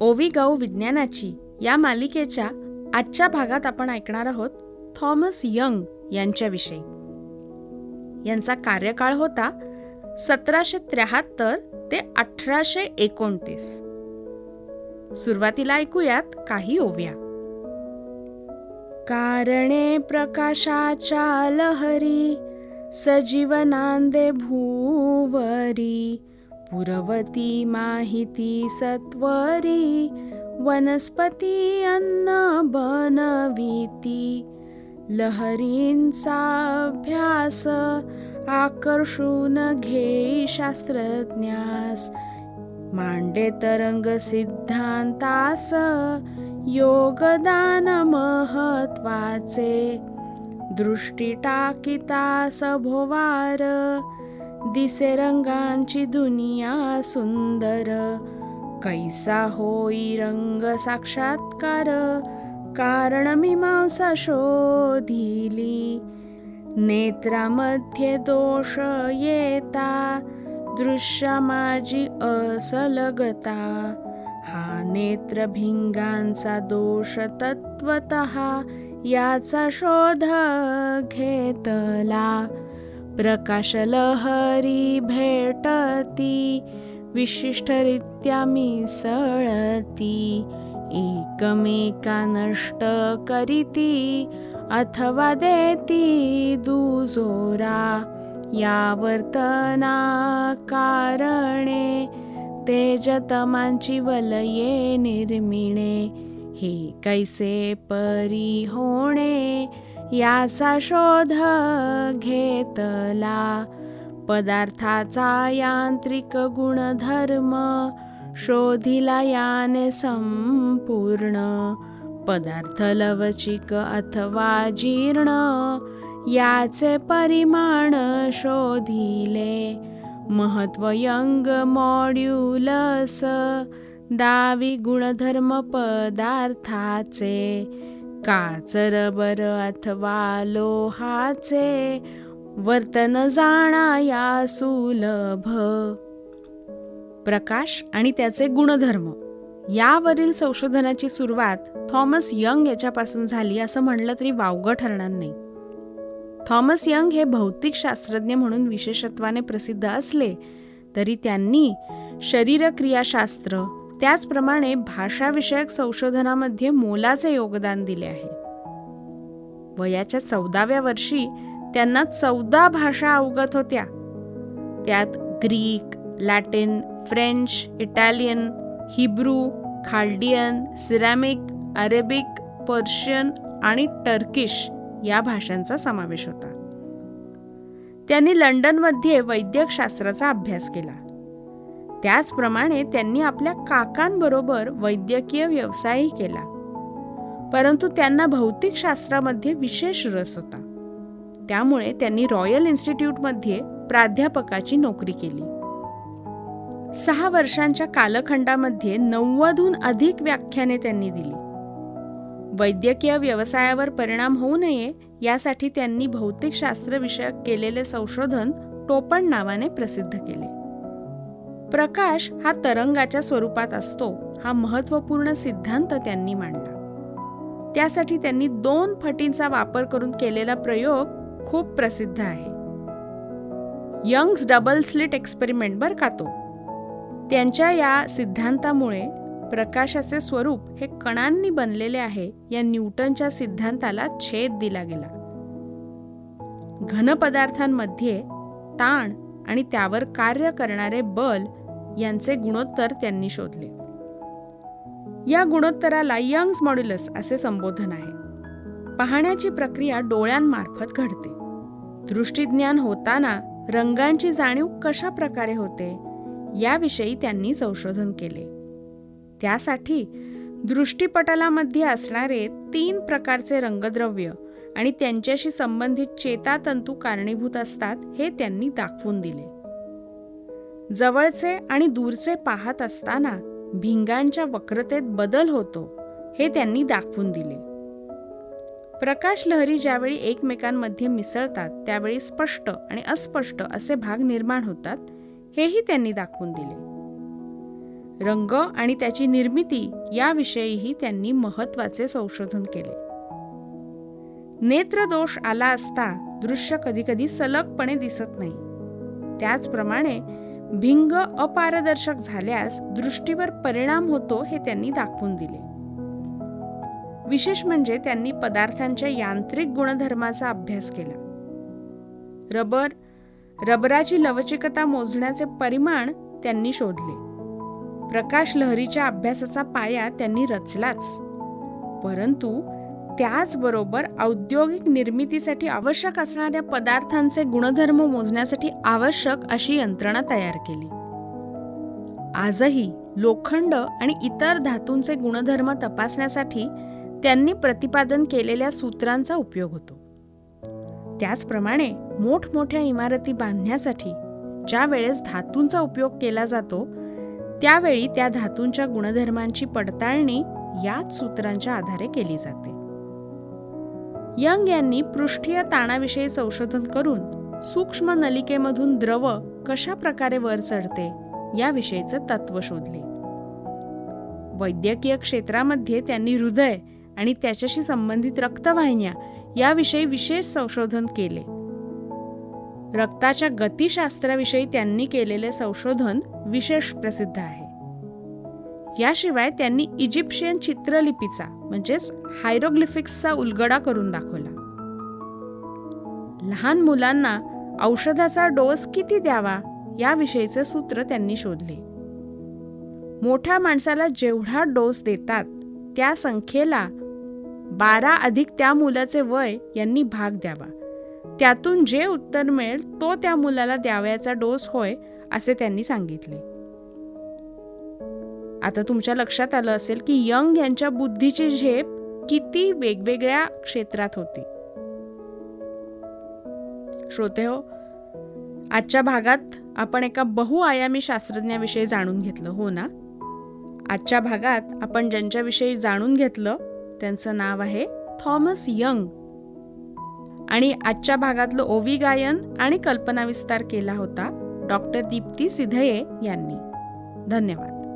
ओवी विज्ञानाची या मालिकेच्या आजच्या भागात आपण ऐकणार आहोत थॉमस यंग यांच्याविषयी. यांचा कार्यकाळ होता सतराशे त्र्याहत्तर ते अठराशे एकोणतीस. सुरुवातीला ऐकूयात काही ओव्या. कारणे प्रकाशाच्या लहरी सजीवनांदे भूवरी पुरवती माहिती सत्वरी वनस्पती अन्न बनविती. लहरींचा अभ्यास आकर्षून घेई शास्त्रज्ञास. मांडे तरंग सिद्धांतास योगदान महत्त्वाचे. दृष्टी टाकितास भोवार दिसे रंगांची दुनिया सुंदर. कैसा होई रंग साक्षात्कार? कारण मीमांसा शोधिली. नेत्रामध्ये दोष येता. दृश्य माझी असलगता. हा नेत्रभिंगांचा दोष तत्वत. याचा शोध घेतला. प्रकाश लहरी भेटती विशिष्टरित्या मिसळती एकमेका नष्ट करीती अथवा देती दुजोरा या वर्तना कारणे तेजतमांची वलये निर्मिणे हे कैसे परी होणे याचा शोध घेतला. पदार्थाचा यांत्रिक गुणधर्म शोधिला याने संपूर्ण. पदार्थ लवचिक अथवा जीर्ण याचे परिमाण शोधिले. महत्वयंग मॉड्युलस दावी गुणधर्म पदार्थाचे. काचरबर अथवा लोहाचे वर्तन जाणा या सुलभ. प्रकाश आणि त्याचे गुणधर्म. यावरील संशोधनाची सुरुवात थॉमस यंग याच्यापासून झाली असं म्हणलं तरी वावगं ठरणार नाही. थॉमस यंग हे भौतिक शास्त्रज्ञ म्हणून विशेषत्वाने प्रसिद्ध असले तरी त्यांनी शरीरक्रियाशास्त्र त्याचप्रमाणे भाषाविषयक संशोधनामध्ये मोलाचे योगदान दिले आहे. वयाच्या चौदाव्या वर्षी त्यांना चौदा भाषा अवगत होत्या. त्यात Greek Latin French Italian Hebrew Chaldean ceramic Arabic Persian आणि टर्किश या भाषांचा समावेश होता. त्यांनी लंडनमध्ये वैद्यकशास्त्राचा अभ्यास केला. त्याचप्रमाणे त्यांनी आपल्या काकांबरोबर वैद्यकीय व्यवसायही केला. परंतु त्यांना भौतिकशास्त्रामध्ये विशेष रस होता. त्यामुळे त्यांनी रॉयल इन्स्टिट्यूटमध्ये प्राध्यापकाची नोकरी केली. सहा वर्षांच्या कालखंडामध्ये नव्वदहून अधिक व्याख्याने त्यांनी दिली. वैद्यकीय व्यवसायावर परिणाम होऊ नये यासाठी त्यांनी भौतिकशास्त्र विषयक केलेले संशोधन टोपण नावाने प्रसिद्ध केले. प्रकाश हा तरंगाच्या स्वरूपात असतो हा महत्त्वपूर्ण सिद्धांत त्यांनी मांडला. त्यासाठी त्यांनी दोन फटींचा वापर करून केलेला प्रयोग खूप प्रसिद्ध आहे. यंग्स डबल स्लिट एक्सपेरिमेंट बर का तो? त्यांच्या या सिद्धांतामुळे प्रकाशाचे स्वरूप हे कणांनी बनलेले आहे या न्यूटनच्या सिद्धांताला छेद दिला गेला. घन पदार्थांमध्ये ताण आणि त्यावर कार्य करणारे बल यांचे गुणोत्तर त्यांनी शोधले. या गुणोत्तराला यंग्स मॉड्युलस असे संबोधन आहे. पाहण्याची प्रक्रिया डोळ्यांमार्फत घडते. दृष्टीज्ञान होताना रंगांची जाणीव कशा प्रकारे होते याविषयी त्यांनी संशोधन केले. त्यासाठी दृष्टीपटलामध्ये असणारे तीन प्रकारचे रंगद्रव्य आणि त्यांच्याशी संबंधित चेतातंतू कारणीभूत असतात हे त्यांनी दाखवून दिले. जवळचे आणि दूरचे पाहत असताना भिंगांच्या वक्रतेत बदल होतो हे त्यांनी दाखवून दिले. प्रकाश लहरी ज्यावेळी एकमेकांमध्ये मिसळतात त्यावेळी स्पष्ट आणि अस्पष्ट असे भाग निर्माण होतात हेही त्यांनी दाखवून दिले. रंग आणि त्याची निर्मिती याविषयीही त्यांनी महत्त्वाचे संशोधन केले. नेत्रदोष आला असता दृश्य कधीकधी सलगपणे दिसत नाही. त्याचप्रमाणे भिंग अपारदर्शक झाल्यास दृष्टीवर परिणाम होतो हे त्यांनी दाखवून दिले. विशेष म्हणजे त्यांनी पदार्थांच्या यांत्रिक गुणधर्माचा अभ्यास केला. रबर रबराची लवचिकता मोजण्याचे परिमाण त्यांनी शोधले. प्रकाश लहरीच्या अभ्यासाचा पाया त्यांनी रचलाच. परंतु त्याचबरोबर औद्योगिक निर्मितीसाठी आवश्यक असणाऱ्या पदार्थांचे गुणधर्म मोजण्यासाठी आवश्यक अशी यंत्रणा तयार केली. आजही लोखंड आणि इतर धातूंचे गुणधर्म तपासण्यासाठी त्यांनी प्रतिपादन केलेल्या सूत्रांचा उपयोग होतो. त्याचप्रमाणे मोठमोठ्या इमारती बांधण्यासाठी ज्या वेळेस धातूंचा उपयोग केला जातो त्यावेळी त्या धातूंच्या गुणधर्मांची पडताळणी याच सूत्रांच्या आधारे केली जाते. यंग यांनी पृष्ठीय ताणाविषयी संशोधन करून सूक्ष्म नलिकेमधून द्रव कशा प्रकारे वर चढते याविषयीचं तत्व शोधले. वैद्यकीय क्षेत्रामध्ये त्यांनी हृदय आणि त्याच्याशी संबंधित रक्तवाहिन्या याविषयी विशेष संशोधन केले. रक्ताच्या गतिशास्त्राविषयी त्यांनी केलेले संशोधन विशेष प्रसिद्ध आहे. याशिवाय त्यांनी इजिप्शियन चित्रलिपीचा म्हणजेच हायरोग्लिफिक्सचा उलगडा करून दाखवला. लहान मुलांना औषधाचा डोस किती द्यावा याविषयीचे सूत्र त्यांनी शोधले. मोठ्या माणसाला जेवढा डोस देतात त्या संख्येला बारा अधिक त्या मुलाचे वय यांनी भाग द्यावा. त्यातून जे उत्तर मिळेल तो त्या मुलाला द्यावयाचा डोस होय असे त्यांनी सांगितले. आता तुमच्या लक्षात आलं असेल की यंग यांच्या बुद्धीची झेप किती वेगवेगळ्या क्षेत्रात होती. श्रोते हो आजच्या भागात आपण एका बहुआयामी शास्त्रज्ञाविषयी जाणून घेतलं हो ना? आजच्या भागात आपण ज्यांच्याविषयी जाणून घेतलं त्यांचं नाव आहे थॉमस यंग. आणि आजच्या भागातलं ओवी गायन आणि कल्पना विस्तार केला होता डॉक्टर दीप्ती सिधये यांनी. धन्यवाद.